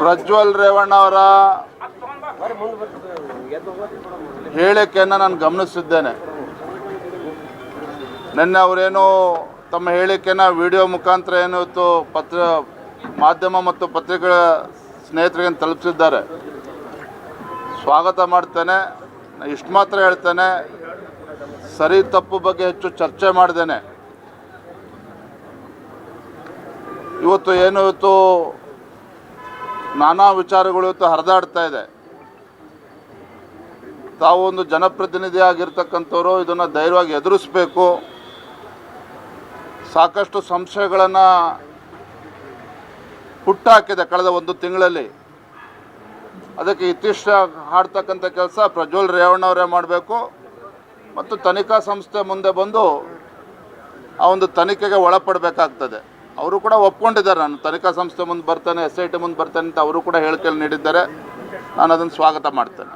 ಪ್ರಜ್ವಲ್ ರೇವಣ್ಣ ಅವರ ಹೇಳಿಕೆಯನ್ನು ನಾನು ಗಮನಿಸಿದ್ದೇನೆ. ನಿನ್ನೆ ಅವರೇನು ತಮ್ಮ ಹೇಳಿಕೆನ ವಿಡಿಯೋ ಮುಖಾಂತರ ಏನಿತ್ತು ಪತ್ರ, ಮಾಧ್ಯಮ ಮತ್ತು ಪತ್ರಿಕೆಗಳ ಸ್ನೇಹಿತರಿಗೆ ತಲುಪಿಸಿದ್ದಾರೆ. ಸ್ವಾಗತ ಮಾಡ್ತೇನೆ. ಇಷ್ಟು ಮಾತ್ರ ಹೇಳ್ತೇನೆ. ಸರಿ ತಪ್ಪು ಬಗ್ಗೆ ಹೆಚ್ಚು ಚರ್ಚೆ ಮಾಡ್ದೇನೆ. ಇವತ್ತು ಏನು ಇವತ್ತು ನಾನಾ ವಿಚಾರಗಳು ಇವತ್ತು ಹರಿದಾಡ್ತಾ ಇದೆ. ತಾವು ಒಂದು ಜನಪ್ರತಿನಿಧಿ ಆಗಿರ್ತಕ್ಕಂಥವ್ರು ಇದನ್ನು ಧೈರ್ಯವಾಗಿ ಎದುರಿಸಬೇಕು. ಸಾಕಷ್ಟು ಸಂಶಯಗಳನ್ನು ಹುಟ್ಟಾಕಿದೆ ಕಳೆದ ಒಂದು ತಿಂಗಳಲ್ಲಿ. ಅದಕ್ಕೆ ಇತಿಷ್ಟ ಹಾಡ್ತಕ್ಕಂಥ ಕೆಲಸ ಪ್ರಜ್ವಲ್ ರೇವಣ್ಣವರೇ ಮಾಡಬೇಕು. ಮತ್ತು ತನಿಖಾ ಸಂಸ್ಥೆ ಮುಂದೆ ಬಂದು ಆ ಒಂದು ತನಿಖೆಗೆ ಒಳಪಡಬೇಕಾಗ್ತದೆ. ಅವರು ಕೂಡ ಒಪ್ಕೊಂಡಿದ್ದಾರೆ. ನಾನು ತನಿಖಾ ಸಂಸ್ಥೆ ಮುಂದೆ ಬರ್ತಾನೆ, ಎಸ್ ಐ ಟಿ ಮುಂದೆ ಬರ್ತಾನೆ ಅಂತ ಅವರು ಕೂಡ ಹೇಳಿಕೆಯಲ್ಲಿ ನೀಡಿದ್ದಾರೆ. ನಾನು ಅದನ್ನು ಸ್ವಾಗತ ಮಾಡ್ತೇನೆ.